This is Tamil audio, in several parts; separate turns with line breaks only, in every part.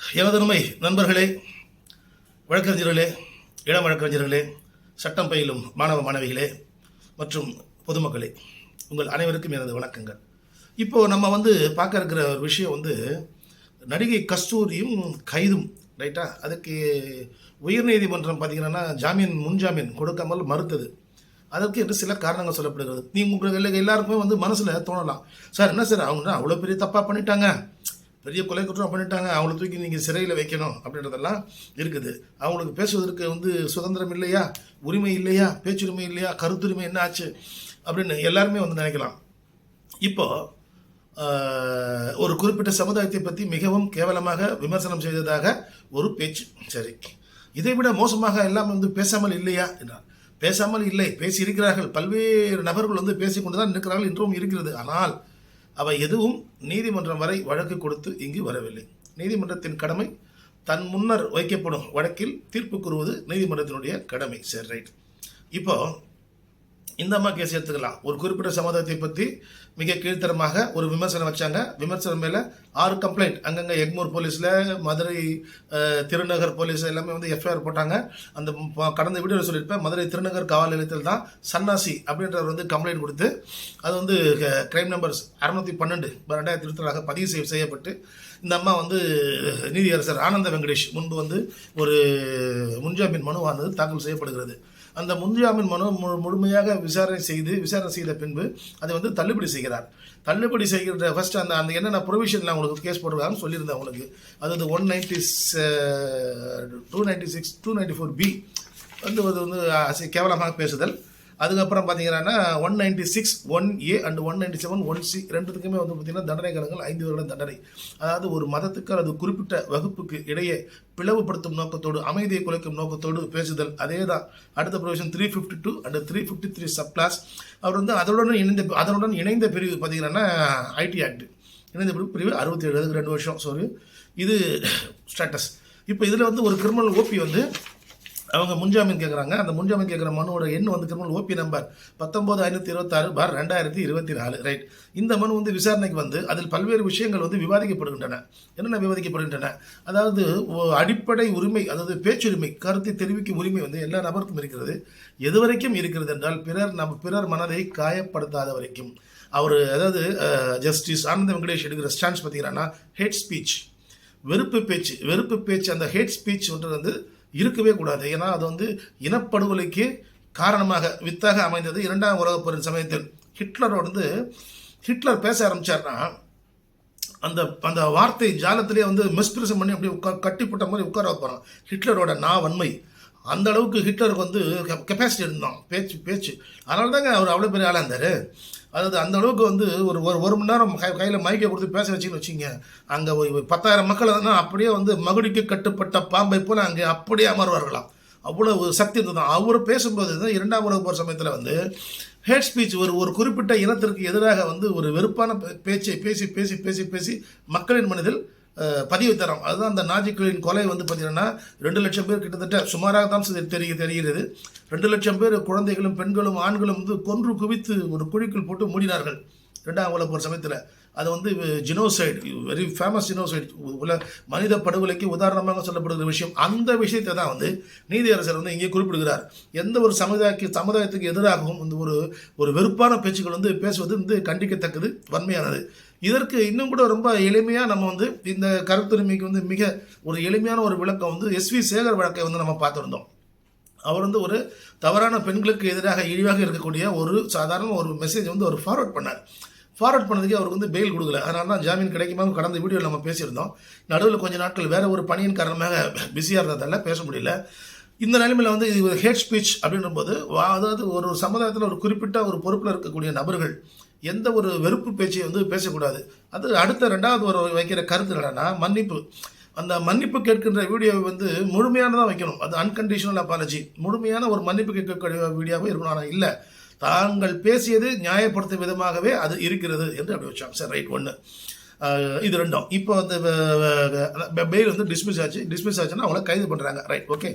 எனதருமை நண்பர்களே வழக்கறிஞர்களே இளம் வழக்கறிஞர்களே சட்டம் பயிலும் மாணவ மாணவிகளே மற்றும் பொதுமக்களே உங்கள் அனைவருக்கும் எனது வணக்கங்கள். இப்போது நம்ம வந்து பார்க்க இருக்கிற ஒரு விஷயம் வந்து நடிகை கஸ்தூரியும் கைதும் ரைட்டா? அதுக்கு உயர்நீதிமன்றம் பார்த்தீங்கன்னா ஜாமீன் முன்ஜாமீன் கொடுக்காமல் மறுத்தது. அதற்கு என்று சில காரணங்கள் சொல்லப்படுகிறது. நீ உங்களுக்கு எல்லாருக்குமே வந்து மனசில் தோணலாம். சார் என்ன சார் அவங்க அவ்வளோ பெரிய தப்பாக பண்ணிட்டாங்க. பெரிய கொலை குற்றம் பண்ணிட்டாங்க அவங்கள தூக்கி நீங்கள் சிறையில் வைக்கணும் அப்படின்றதெல்லாம் இருக்குது. அவங்களுக்கு பேசுவதற்கு வந்து சுதந்திரம் இல்லையா? உரிமை இல்லையா? பேச்சுரிமை இல்லையா? கருத்துரிமை என்ன ஆச்சு? அப்படின்னு எல்லாருமே வந்து நினைக்கலாம். இப்போ ஒரு குறிப்பிட்ட சமுதாயத்தை பற்றி மிகவும் கேவலமாக விமர்சனம் செய்ததாக ஒரு பேச்சு. சரி. இதை விட மோசமாக எல்லாம் வந்து பேசாமல் இல்லையா? என்றார். பேசாமல் இல்லை. பேசி இருக்கிறார்கள் பல்வேறு நபர்கள் வந்து பேசிக்கொண்டு தான் இருக்கிறார்கள். இன்றும் இருக்கிறது. ஆனால் அவை எதுவும் நீதிமன்றம் வரை வழக்கு கொடுத்து இங்கு வரவில்லை. நீதிமன்றத்தின் கடமை தன் முன்னர் வைக்கப்படும் வழக்கில் தீர்ப்பு கூறுவது நீதிமன்றத்தினுடைய கடமை சரி ரைட் இப்போ இந்த அம்மா கேஸ் எடுத்துக்கலாம். ஒரு குறிப்பிட்ட சமுதாயத்தை பற்றி மிக கீழ்த்தரமாக ஒரு விமர்சனம் வச்சாங்க. விமர்சனம் மேலே ஆறு கம்ப்ளைண்ட் அங்கங்கே எக்மூர் போலீஸில் மதுரை திருநகர் போலீஸ் எல்லாமே வந்து எஃப்ஐஆர் போட்டாங்க. அந்த கடந்த வீடியோவில் சொல்லியிருப்பேன். மதுரை திருநகர் காவல் நிலையத்தில் தான் சன்னாசி அப்படின்றவர் வந்து கம்ப்ளைண்ட் கொடுத்து அது வந்து கிரைம் நம்பர்ஸ் அறுநூத்தி பன்னெண்டு ரெண்டாயிரத்தி இருபத்தி பதிவு செய்ய செய்யப்பட்டு இந்த அம்மா வந்து நீதியரசர் ஆனந்த வெங்கடேஷ் முன்பு வந்து ஒரு முன்ஜாமீன் மனுவானது தாக்கல் செய்யப்படுகிறது. அந்த முன்ஜாமீன் மனு முழுமையாக விசாரணை செய்து விசாரணை செய்த பின்பு அதை வந்து தள்ளுபடி செய்கிறார். தள்ளுபடி செய்கிற ஃபர்ஸ்ட் அந்த அந்த என்னென்ன ப்ரொவிஷனில் உங்களுக்கு கேஸ் போடுறாங்கன்னு சொல்லியிருந்தேன் உங்களுக்கு. அதாவது one ninety two ninety six two ninety four B வந்து அது வந்து கேவலமாக பேசுதல். அதுக்கப்புறம் பார்த்தீங்கன்னா one ninety six one A and one ninety seven one C ரெண்டுத்துக்குமே வந்து பார்த்தீங்கன்னா தண்டனை கலங்கள் ஐந்து வருட தண்டனை. அதாவது ஒரு மதத்துக்கு அல்லது குறிப்பிட்ட வகுப்புக்கு இடையே பிளவுபடுத்தும் நோக்கத்தோடு அமைதியை குலைக்கும் நோக்கத்தோடு பேசுதல் அதே தான் அடுத்த provision three fifty two and three fifty three sub clause அவர் வந்து அதனுடன் இணைந்த அதனுடன் இணைந்த பிரிவு பார்த்தீங்கன்னா ஐடி ஆக்ட் இணைந்த பிரிவு பிரிவு அறுபத்தி ஏழு ரெண்டு வருஷம் சாரி இது ஸ்டேட்டஸ் இப்போ இதில் வந்து ஒரு கிரிமினல் ஓபி வந்து அவங்க முன்ஜாமீன் கேட்குறாங்க அந்த முன்ஜாமீன் கேட்குற மனுவோட எண் வந்து கிரிமினல் ஓபி நம்பர் பத்தொம்போது ஐநூற்றி இருபத்தாறு பார் ரெண்டாயிரத்தி இருபத்தி நாலு ரைட் இந்த மனு வந்து விசாரணைக்கு வந்து அதில் பல்வேறு விஷயங்கள் வந்து விவாதிக்கப்படுகின்றன. என்னென்ன விவாதிக்கப்படுகின்றன? அதாவது அடிப்படை உரிமை அதாவது பேச்சுரிமை கருத்தை தெரிவிக்கும் உரிமை வந்து எல்லா நபருக்கும் இருக்கிறது. எது வரைக்கும் இருக்கிறது என்றால் பிறர் நம்ம பிறர் மனதை காயப்படுத்தாத வரைக்கும். அவர் அதாவது ஜஸ்டிஸ் ஆனந்த வெங்கடேஷ் எடுக்கிற ஸ்டான்ஸ் பார்த்தீங்கன்னா ஹேட் ஸ்பீச் வெறுப்பு பேச்சு வெறுப்பு பேச்சு அந்த ஹேட் ஸ்பீச்ன்றது வந்து இருக்கவே கூடாது. ஏன்னா அது வந்து இனப்படுகொலைக்கு காரணமாக வித்தாக அமைந்தது இரண்டாம் உலகப் போரின் சமயத்தில். ஹிட்லரோட வந்து ஹிட்லர் பேச ஆரம்பிச்சார்னா அந்த அந்த வார்த்தை ஜாலத்திலே வந்து மிஸ்பிரசம் பண்ணி அப்படியே உட்கார் கட்டிப்பட்ட மாதிரி உட்கார வைப்பாராம். ஹிட்லரோட நா வன்மை. அந்த அளவுக்கு ஹிட்லருக்கு வந்து கெப்பாசிட்டி இருந்தான். பேச்சு பேச்சு. அதனால தாங்க அவர் அவ்வளோ பெரிய ஆளாக இருந்தார். அதாவது அந்த அளவுக்கு வந்து ஒரு ஒரு ஒரு மணி நேரம் கை கையில் மைக்கை கொடுத்து பேச வச்சுன்னு வச்சிங்க அங்கே ஒரு பத்தாயிரம் மக்கள் தான் அப்படியே வந்து மகுடிக்கு கட்டுப்பட்ட பாம்பை போல் அங்கே அப்படியே அமர்வார்களாம். அவ்வளோ சக்தி இருந்தது. அவர் பேசும்போது தான் இரண்டாம் உலக போர் சமயத்தில் வந்து ஹேட் ஸ்பீச் ஒரு ஒரு குறிப்பிட்ட இனத்திற்கு எதிராக வந்து ஒரு வெறுப்பான பே- பேச்சை பேசி பேசி பேசி பேசி மக்களின் மனதில் பதிவு தரம். அதுதான் அந்த நாஜிக்களின் கொலை வந்து பார்த்தீங்கன்னா ரெண்டு லட்சம் பேர் கிட்டத்தட்ட சுமாராக தான் தெரி- தெரிய தெரிகிறது. ரெண்டு லட்சம் பேர் குழந்தைகளும் பெண்களும் ஆண்களும் வந்து கொன்று குவித்து ஒரு குழிக்குள் போட்டு மூடினார்கள். ரெண்டாம் உலக போர் சமயத்தில். அது வந்து ஜினோசைடு வெரி ஃபேமஸ் ஜினோசைடு உல மனித படுகொலைக்கு உதாரணமாக சொல்லப்படுகிற விஷயம். அந்த விஷயத்தை தான் வந்து நீதியரசர் வந்து இங்கே குறிப்பிடுகிறார். எந்த ஒரு சமுதாயக்கு சமுதாயத்துக்கு எதிராகவும் இந்த ஒரு ஒரு வெறுப்பான பேச்சுக்கள் வந்து பேசுவது வந்து கண்டிக்கத்தக்கது வன்மையானது. இதற்கு இன்னும் கூட ரொம்ப எளிமையாக நம்ம வந்து இந்த கருத்துரிமைக்கு வந்து மிக ஒரு எளிமையான ஒரு விளக்கம் வந்து எஸ்வி சேகர் வழக்கை வந்து நம்ம பார்த்துருந்தோம். அவர் வந்து ஒரு தவறான பெண்களுக்கு எதிராக இழிவாக இருக்கக்கூடிய ஒரு சாதாரண ஒரு மெசேஜ் வந்து அவர் ஃபார்வர்ட் பண்ணார். ஃபார்வர்ட் பண்ணதுக்கு அவருக்கு வந்து பெயில் கொடுக்கல. அதனால தான் ஜாமீன் கிடைக்குமா கடந்த வீடியோவில் நம்ம பேசியிருந்தோம். நடுவில் கொஞ்ச நாட்கள் வேறு ஒரு பணியின் காரணமாக பிஸியாக இருந்ததால பேச முடியல. இந்த நிலைமையில் வந்து இது ஹேட் ஸ்பீச் அப்படின்றபோது போது அதாவது ஒரு சமுதாயத்தில் ஒரு குறிப்பிட்ட ஒரு பொறுப்பில் இருக்கக்கூடிய நபர்கள் எந்த ஒரு வெறுப்பு பேச்சையும் வந்து பேசக்கூடாது அது அடுத்த ரெண்டாவது ஒரு வைக்கிற கருத்து என்னன்னா மன்னிப்பு அந்த மன்னிப்பு கேட்கின்ற வீடியோவை வந்து முழுமையானதாக வைக்கணும் அது அன்கண்டிஷனல் அப்பாலஜி முழுமையான ஒரு மன்னிப்பு கேட்கக்கூடிய வீடியோவே இருக்கணும் ஆனால் இல்லை தாங்கள் பேசியது நியாயப்படுத்தும் விதமாகவே அது இருக்கிறது என்று அப்படி வச்சாங்க சார் ரைட் ஒன்று இது ரெண்டும் இப்போ அந்த பெயில் வந்து டிஸ்மிஸ் ஆச்சு டிஸ்மிஸ் ஆச்சுன்னா அவங்கள கைது பண்ணுறாங்க ரைட் ஓகே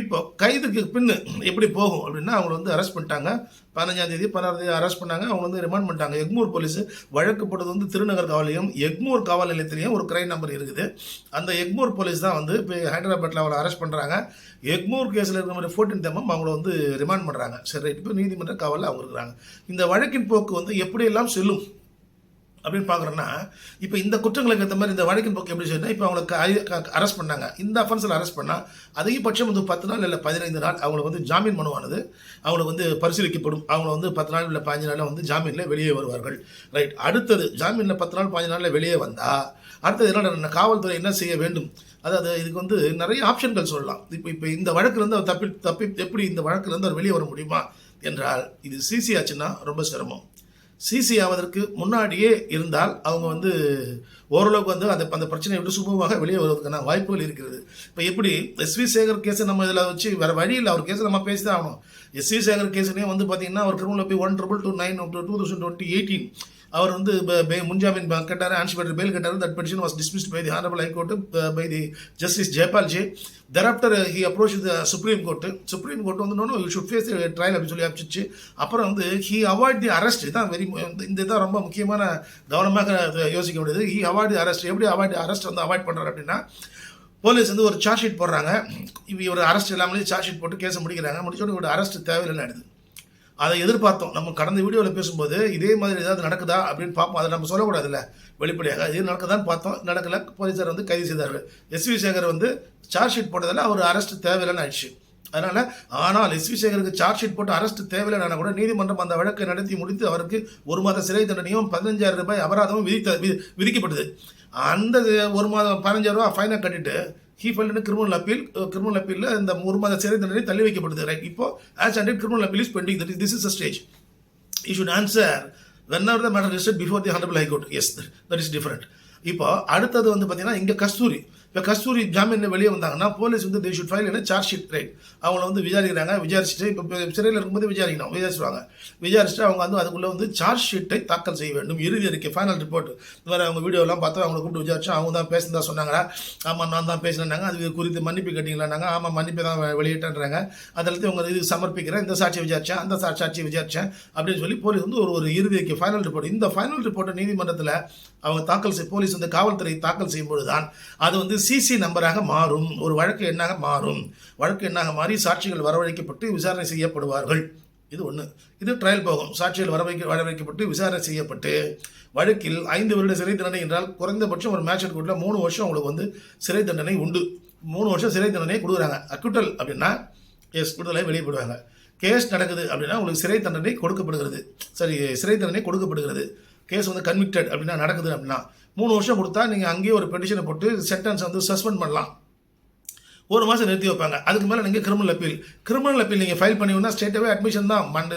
இப்போ கைதுக்கு பின்னு எப்படி போகும் அப்படின்னா அவங்களை வந்து அரெஸ்ட் பண்ணிட்டாங்க. பதினஞ்சாம் தேதி பதினாறு தேதி அரெஸ்ட் பண்ணாங்க. அவங்க வந்து ரிமாண்ட் பண்ணிட்டாங்க. எக்மூர் போலீஸ் வழக்கு போட்டது வந்து திருநகர் காவலையும். எக்மூர் காவல் நிலையத்திலையும் ஒரு கிரைம் நம்பர் இருக்குது. அந்த எக்மூர் போலீஸ் தான் வந்து இப்போ ஹைதராபாத்தில் அவளை அரெஸ்ட் பண்ணுறாங்க எக்மூர் கேஸில் இருக்கிற மாதிரி ஃபோர்டீன் தேமம் அவங்கள வந்து ரிமாண்ட் பண்ணுறாங்க சரி இப்போ நீதிமன்ற காவலில் அவங்க இருக்கிறாங்க. இந்த வழக்கின் போக்கு வந்து எப்படியெல்லாம் செல்லும்? அப்படின்னு பார்க்குறோன்னா இப்போ இந்த குற்றங்களுக்கு ஏற்ற மாதிரி இந்த வழக்கின் போக்கு எப்படி சொன்னால் இப்போ அவங்களுக்கு அரெஸ்ட் பண்ணாங்க. இந்த அஃபென்ஸில் அரெஸ்ட் பண்ணால் அதிகபட்சம் வந்து பத்து நாள் இல்லை பதினைந்து நாள் அவங்களுக்கு வந்து ஜாமீன் மனுவானது அவங்களுக்கு வந்து பரிசீலிக்கப்படும். அவங்க வந்து பத்து நாள் இல்லை பதினஞ்சு நாளில் வந்து ஜாமீனில் வெளியே வருவார்கள். ரைட் அடுத்தது ஜாமீனில் பத்து நாள் பதினஞ்சு நாளில் வெளியே வந்தால் அடுத்தது என்ன காவல்துறை என்ன செய்ய வேண்டும்? அதாவது இதுக்கு வந்து நிறைய ஆப்ஷன்கள் சொல்லலாம். இப்போ இப்போ இந்த வழக்குலேருந்து அவர் தப்பி தப்பி எப்படி இந்த வழக்குலேருந்து அவர் வெளியே வர முடியுமா? என்றால் இது சிசி ஆச்சுன்னா ரொம்ப சிரமம். சிசி ஆவதற்கு முன்னாடியே இருந்தால் அவங்க வந்து ஓரளவுக்கு வந்து அந்த அந்த பிரச்சனையை விட்டு சுமூகமாக வெளியே வருவதற்கான வாய்ப்புகள் இருக்கிறது. இப்போ எப்படி எஸ்வி சேகர் கேஸை நம்ம இதில் வச்சு வேறு வழி இல்லை அவர் கேஸை நம்ம பேசி தான் ஆகணும். எஸ்வி சேகர் கேஸ்லேயே வந்து பார்த்தீங்கன்னா அவர் கிரிமினல் போய் one triple two nine two thousand twenty eighteen அவர் வந்து முன்ஜாமீன் கேட்டார் ஆன்சிபேட்டர் பெயில் கேட்டார். That petition was dismissed by the honourable high court by the justice Jayapal thereafter he approach the supreme court supreme court வந்து நோ ஷுட் ஃபேஸ் ட்ரையல் அப்படின்னு சொல்லி அனுப்பிச்சிச்சு. அப்புறம் வந்து ஹி அவாய்ட் தி அரெஸ்ட் தான் வெரி இந்த இதான் ரொம்ப முக்கியமான கவனமாக யோசிக்க வேண்டியது. ஹி அவாய்ட் தி அரெஸ்ட் எப்படி அவாய்ட் அரெஸ்ட் வந்து அவாய்ட் பண்ணுறாரு அப்படின்னா போலீஸ் வந்து ஒரு சார்ஜ் ஷீட் போடுறாங்க. இவர் அரெஸ்ட் இல்லாமலே சார்ஜ் ஷீட் போட்டு கேஸை முடிக்கிறாங்க. முடிச்சோட இவரோட அரெஸ்ட் தேவையில்லைன்னு ஆயிடுது. அதை எதிர்பார்த்தோம். நம்ம கடந்த வீடியோவில் பேசும்போது இதே மாதிரி ஏதாவது நடக்குதா? அப்படின்னு பார்ப்போம். அதை நம்ம சொல்லக்கூடாதுல்ல வெளிப்படையாக. இது நடக்குதான்னு பார்த்தோம். நடக்கல. போலீஸார் வந்து கைது செய்தார்கள். எஸ்வி சேகர் வந்து சார்ஜ் ஷீட் போட்டதில் அவர் அரெஸ்ட் தேவையில்லைன்னு ஆயிடுச்சு. அதனால் ஆனால் எஸ். வி. சேகருக்கு சார்ஜ் ஷீட் போட்டு அரெஸ்ட் தேவையில்லைனா கூட நீதிமன்றம் அந்த வழக்கை நடத்தி முடித்து அவருக்கு ஒரு மாத சிறை தண்டனையும் பதினஞ்சாயிரம் ரூபாய் அபராதமும் விதித்த விதிக்கப்பட்டது. அந்த ஒரு மாதம் பதினஞ்சாயிரம் ரூபாய் ஃபைனை கட்டிட்டு he filed criminal appeal criminal அப்பீலில் இந்த ஒரு மாத சிறை தண்டனை தள்ளி வைக்கப்படுது ரைட் இப்போ as and criminal appeal is pending that this is a stage you should answer when are the matter rest before the honourable high court yes that is different இப்போ அடுத்தது வந்து பார்த்தீங்கன்னா இங்கே கஸ்தூரி. இப்போ கஸ்தூரி ஜாமீனில் வெளியே வந்தாங்கன்னா போலீஸ் வந்து தே ஷுட் ஃபைல் என்ன சார்ஜ் ஷீட் ரைட் அவங்கள வந்து விசாரிக்கிறாங்க விசாரிச்சுட்டு இப்போ சிறையில் இருக்கும்போது விசாரிக்கணும் விசாரிச்சுருவாங்க. விசாரிச்சுட்டு அவங்க வந்து அதுக்குள்ளே வந்து சார்ஜ் ஷீட்டை தாக்கல் செய்ய வேண்டும். இறுதி அறிக்கை ஃபைனல் ரிப்போர்ட் இந்த மாதிரி அவங்க வீடியோலாம் பார்த்தா அவங்களை கூப்பிட்டு விசாரிச்சு அவங்க தான் பேசுனதா சொன்னாங்களா? ஆமாம் நான் தான் பேசினேன்னாங்க. அது குறித்து மன்னிப்பு கேட்டிங்களாங்க ஆமாம் மன்னிப்பு தான் வெளியிட்டேன்றாங்க. அதில் அவங்க இது சமர்ப்பிக்கிறேன். இந்த சாட்சியை விசாரிச்சேன் அந்த சாட்சியை விசாரிச்சேன் அப்படின்னு சொல்லி போலீஸ் வந்து ஒரு ஒரு இறுதி அறிக்கை ஃபைனல் ரிப்போர்ட் இந்த ஃபைனல் ரிப்போர்ட்டை நீதிமன்றத்தில் அவங்க தாக்கல் செய் போலீஸ் வந்து காவல்துறை தாக்கல் செய்யும்போது தான் அது வந்து சிசி நம்பராக மாறும். ஒரு வழக்கு எண்ணாக மாறும். வழக்கு எண்ணாக மாறி சாட்சிகள் வரவழைக்கப்பட்டு விசாரணை செய்யப்படுவார்கள். இது ஒன்று இது ட்ரையல் போகும். சாட்சிகள் வரவைக்க வரவைக்கப்பட்டு விசாரணை செய்யப்பட்டு வழக்கில் ஐந்து வருட சிறை தண்டனை என்றால் குறைந்தபட்சம் ஒரு மேட்ச் கோர்ட்டில் மூணு வருஷம் உங்களுக்கு வந்து சிறை தண்டனை உண்டு. மூணு வருஷம் சிறை தண்டனை கொடுக்குறாங்க. அக்குட்டல் அப்படின்னா எஸ் விடுதலை வெளியிடுவாங்க கேஸ் நடக்குது அப்படின்னா உங்களுக்கு சிறை தண்டனை கொடுக்கப்படுகிறது. சரி சிறை தண்டனை கொடுக்கப்படுகிறது. கேஸ் வந்து கன்விக்டட் அப்படின்னா நடக்குது அப்படின்னா மூணு வருஷம் கொடுத்தா நீங்கள் அங்கேயே ஒரு பெட்டிஷனை போட்டு சென்டென்ஸ் வந்து சஸ்பெண்ட் பண்ணலாம். ஒரு மாதம் நிறுத்தி வைப்பாங்க. அதுக்கு மேலே நீங்கள் கிரிமினல் அப்பீல் கிரிமினல் அப்பீல் நீங்கள் ஃபைல் பண்ணிங்கன்னா ஸ்டேட்டாகவே அட்மிஷன் தான். மண்டு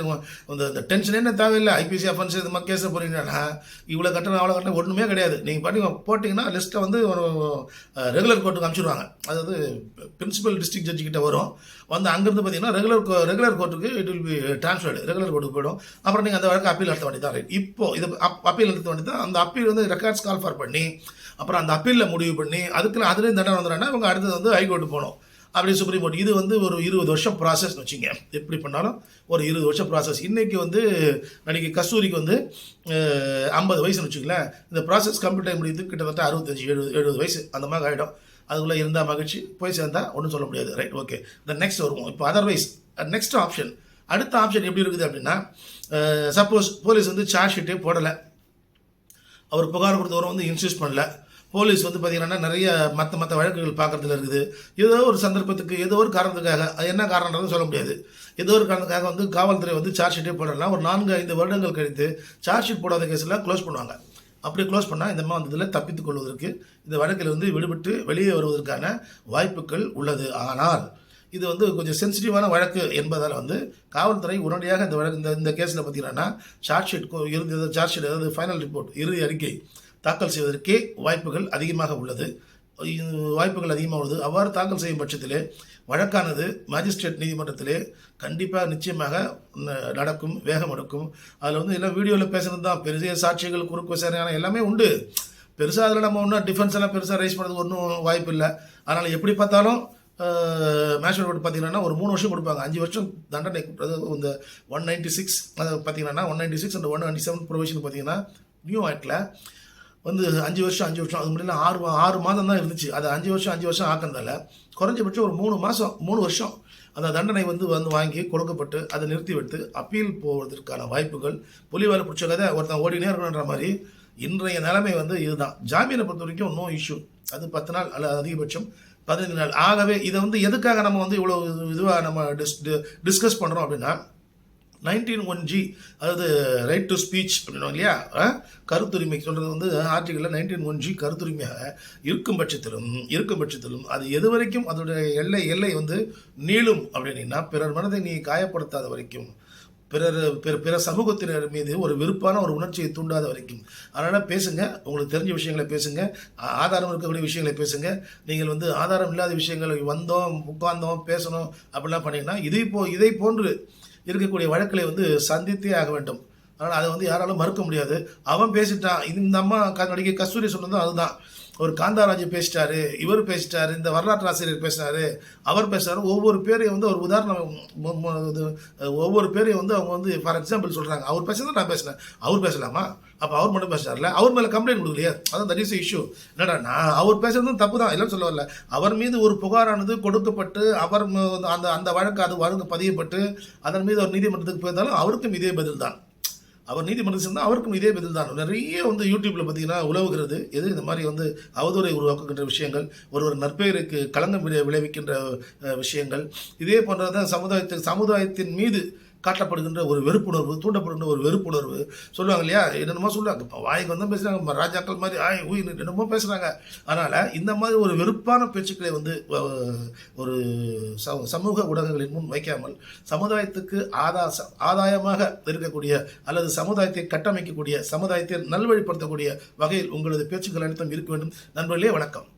இந்த டென்ஷன் என்ன தேவையில்லை. ஐபிசி அஃபென்ஸ் இது மாதிரி கேஸை போகிறீங்கன்னா இவ்வளோ கட்டணம் அவ்வளோ கட்டணம் ஒன்றுமே கிடையாது. நீங்கள் பாட்டி போட்டிங்கன்னா லிஸ்ட்டை வந்து ஒரு ரெகுலர் கோர்ட்டுக்கு அனுப்பிச்சிடுவாங்க. அதாவது பிரின்சிபல் டிஸ்ட்ரிக்ட் ஜட்ஜி கிட்ட வரும். வந்து அங்கேருந்து பார்த்தீங்கன்னா ரெகுலர் ரெகுலர் கோர்ட்டுக்கு it will be transferred regular கோர்ட்டுக்கு போயிடும். அப்புறம் நீங்கள் அந்த வழக்கு அப்பீல் நடத்த வேண்டியது தான் இப்போ இது அப்பீல் நடத்த வேண்டியது தான் அந்த அப்பீல் வந்து ரெக்கார்ட்ஸ் கால்ஃபார் பண்ணி அப்புறம் அந்த அப்பீலில் முடிவு பண்ணி அதுக்குள்ள அதுலேயும் தண்டனை வந்துடுறாங்கன்னா இவங்க அடுத்தது வந்து ஹைகோர்ட்டு போகணும். அப்படி சுப்ரீம் கோர்ட் இது வந்து ஒரு இருபது வருஷம் ப்ராசஸ் வச்சுங்க. எப்படி பண்ணாலும் ஒரு இருபது வருஷம் ப்ராசஸ் இன்றைக்கி வந்து நடிகை கஸ்தூரிக்கு வந்து ஐம்பது வயசுன்னு வச்சுக்கலேன் இந்த ப்ராசஸ் கம்ப்ளீட் முடியுது. கிட்டத்தட்ட அறுபத்தஞ்சு எழுபது எழுபது வயசு அந்த மாதிரி ஆகிடும் அதுக்குள்ளே இருந்தால் மகிழ்ச்சி போய் சேர்ந்தால் ஒன்றும் சொல்ல முடியாது. ரைட் ஓகே இந்த நெக்ஸ்ட் வருவோம். இப்போ அதர்வைஸ் நெக்ஸ்ட் ஆப்ஷன் அடுத்த ஆப்ஷன் எப்படி இருக்குது அப்படின்னா சப்போஸ் போலீஸ் வந்து சார்ஜ் ஷீட்டே போடலை. அவர் புகார் கொடுத்தவரை வந்து இன்சிஸ்ட் பண்ணல. போலீஸ் வந்து பார்த்தீங்கன்னா நிறைய மற்ற மற்ற வழக்குகள் பார்க்குறதுல இருக்குது. ஏதோ ஒரு சந்தர்ப்பத்துக்கு ஏதோ ஒரு காரணத்துக்காக அது என்ன காரணம்ன்றது சொல்ல முடியாது. ஏதோ ஒரு காரணத்துக்காக வந்து காவல்துறை வந்து சார்ஜ் ஷீட்டே போடலாம். ஒரு நான்கு ஐந்து வருடங்கள் கழித்து சார்ஜ் ஷீட் போடாத கேஸில் க்ளோஸ் பண்ணுவாங்க. அப்படி க்ளோஸ் பண்ணால் இந்த மாதிரி வந்ததில் தப்பித்துக் கொள்வதற்கு இந்த வழக்கில் வந்து விடுபட்டு வெளியே வருவதற்கான வாய்ப்புகள் உள்ளது. ஆனால் இது வந்து கொஞ்சம் சென்சிட்டிவான வழக்கு என்பதால் வந்து காவல்துறை உடனடியாக இந்த வழக்கு இந்த இந்த கேஸில் பார்த்தீங்கன்னா சார்ஜ் ஷீட் இருந்தது சார்ஜ் ஷீட் அதாவது ஃபைனல் ரிப்போர்ட் இறுதி அறிக்கை தாக்கல் செய்வதற்கே வாய்ப்புகள் அதிகமாக உள்ளது. வாய்ப்புகள் அதிகமாக உள்ளது. அவ்வாறு தாக்கல் செய்யும் பட்சத்திலே வழக்கானது மேஜிஸ்ட்ரேட் நீதிமன்றத்திலே கண்டிப்பாக நிச்சயமாக நடக்கும் வேகம் எடுக்கும். அதில் வந்து எல்லாம் வீடியோவில் பேசுகிறது தான். பெரிய சாட்சிகள் குறுக்கு விசாரணை எல்லாமே உண்டு. பெருசாக அதில் நம்ம ஒன்றும் டிஃபென்ஸ் எல்லாம் பெருசாக ரைஸ் பண்ணுறதுக்கு ஒன்றும் வாய்ப்பு இல்லை. அதனால் எப்படி பார்த்தாலும் மேஷன் ரோடு பார்த்தீங்கன்னா ஒரு மூணு வருஷம் கொடுப்பாங்க. அஞ்சு வருஷம் தண்டனை அதாவது இந்த ஒன் நைன்டி சிக்ஸ் அதை பார்த்தீங்கன்னா one ninety six and one ninety seven provision பார்த்தீங்கன்னா நியூ ஆக்டில் வந்து அஞ்சு வருஷம் அஞ்சு வருஷம் அது முடியல ஆறு ஆறு மாதம் தான் இருந்துச்சு. அது அஞ்சு வருஷம் அஞ்சு வருஷம் ஆக்கிறதால குறைஞ்சபட்சம் ஒரு மூணு மாதம் மூணு வருஷம் அந்த தண்டனை வந்து வந்து வாங்கி கொடுக்கப்பட்டு அதை நிறுத்தி விட்டு அப்பீல் போவதற்கான வாய்ப்புகள் புலிவாலை பிடிச்ச கதை ஒருத்தன் ஓடினே இருக்கணுன்ற மாதிரி இன்றைய நிலைமை வந்து இதுதான். ஜாமீனை பொறுத்த வரைக்கும் நோ இஷ்யூ அது பத்து நாள் அல்லது அதிகபட்சம் பதினைந்து நாள். ஆகவே இதை வந்து எதுக்காக நம்ம வந்து இவ்வளோ இதுவாக நம்ம டிஸ் டிஸ்கஸ் பண்ணுறோம் அப்படின்னா நைன்டீன் ஒன் ஜி அதாவது ரைட் டு ஸ்பீச் அப்படின்னு இல்லையா கருத்துரிமை சொல்கிறது வந்து ஆர்டிகளில் நைன்டீன் ஒன் ஜி கருத்துரிமையாக இருக்கும் பட்சத்திலும் இருக்கும் பட்சத்திலும் அது எது வரைக்கும் அதோடைய எல்லை எல்லை வந்து நீளும் அப்படின்னா பிறர் மனதை நீ காயப்படுத்தாத வரைக்கும் பிறர் பிற பிற சமூகத்தினர் மீது ஒரு வெறுப்பான ஒரு உணர்ச்சியை தூண்டாத வரைக்கும். அதனால் பேசுங்க உங்களுக்கு தெரிஞ்ச விஷயங்களை பேசுங்க ஆதாரம் இருக்கக்கூடிய விஷயங்களை பேசுங்க. நீங்கள் வந்து ஆதாரம் இல்லாத விஷயங்களை வந்தோம் உட்கார்ந்தோம் பேசணும் அப்படிலாம் பண்ணீங்கன்னா இதை போ இதை போன்று இருக்கக்கூடிய வழக்குகளை வந்து சந்தித்தே ஆக வேண்டும். அதனால் அதை வந்து யாராலும் மறுக்க முடியாது. அவன் பேசிட்டான். இந்த அம்மா க- நடிகை கஸ்தூரி சொன்னதும் அதுதான். ஒரு காந்தாராஜ் பேசிட்டாரு இவர் பேசிட்டாரு இந்த வரலாற்று ஆசிரியர் பேசினாரு அவர் பேசினாரு. ஒவ்வொரு பேரையும் வந்து ஒரு உதாரணம் இது, ஒவ்வொரு பேரையும் வந்து அவங்க வந்து ஃபார் எக்ஸாம்பிள் சொல்கிறாங்க அவர் பேசுனது நான் பேசினேன். அவர் பேசலாமா? அப்போ அவர் மட்டும் பேசுறாருல அவர் மேலே கம்ப்ளைண்ட் கொடுக்கலையே? அதான் தட் இஸ் இஷ்யூ என்னடா நான் அவர் பேசுறதும் தப்பு தான். இல்லைன்னு சொல்ல வரல. அவர் மீது ஒரு புகாரானது கொடுக்கப்பட்டு அவர் அந்த அந்த வழக்கு அது வழக்கு பதியப்பட்டு அதன் மீது ஒரு நீதிமன்றத்துக்கு போயிருந்தாலும் அவருக்கும் இதே பதில் தான். அவர் நீதிமன்றம் சேர்ந்தால் அவருக்கும் இதே பதில் தான் நிறைய வந்து யூடியூப்பில் பார்த்தீங்கன்னா உலவுகிறது. எது? இந்த மாதிரி வந்து அவதூறை உருவாக்குகின்ற விஷயங்கள் ஒருவர் நற்பெயருக்கு களங்கம் விளை- விளைவிக்கின்ற விஷயங்கள். இதே போன்றதான் சமுதாயத்தின் சமுதாயத்தின் மீது காட்டப்படுகின்ற ஒரு வெறுப்புணர்வு தூண்டப்படுகின்ற ஒரு வெறுப்புணர்வு. சொல்லுவாங்க இல்லையா என்னென்னமோ சொல்லுவாங்க. இப்போ வாய்க்கு வந்து பேசுகிறாங்க ராஜாக்கள் மாதிரி ஆய் ஊய் என்னமோ பேசுகிறாங்க அதனால் இந்த மாதிரி ஒரு வெறுப்பான பேச்சுக்களை வந்து ஒரு சமூக ஊடகங்களின் முன் வைக்காமல் சமுதாயத்துக்கு ஆதா ஆதாயமாக இருக்கக்கூடிய அல்லது சமுதாயத்தை கட்டமைக்கக்கூடிய சமுதாயத்தை நல்வழிப்படுத்தக்கூடிய வகையில் உங்களது பேச்சுக்கள் அனைத்தும் இருக்க வேண்டும். நண்பர்களே வணக்கம்.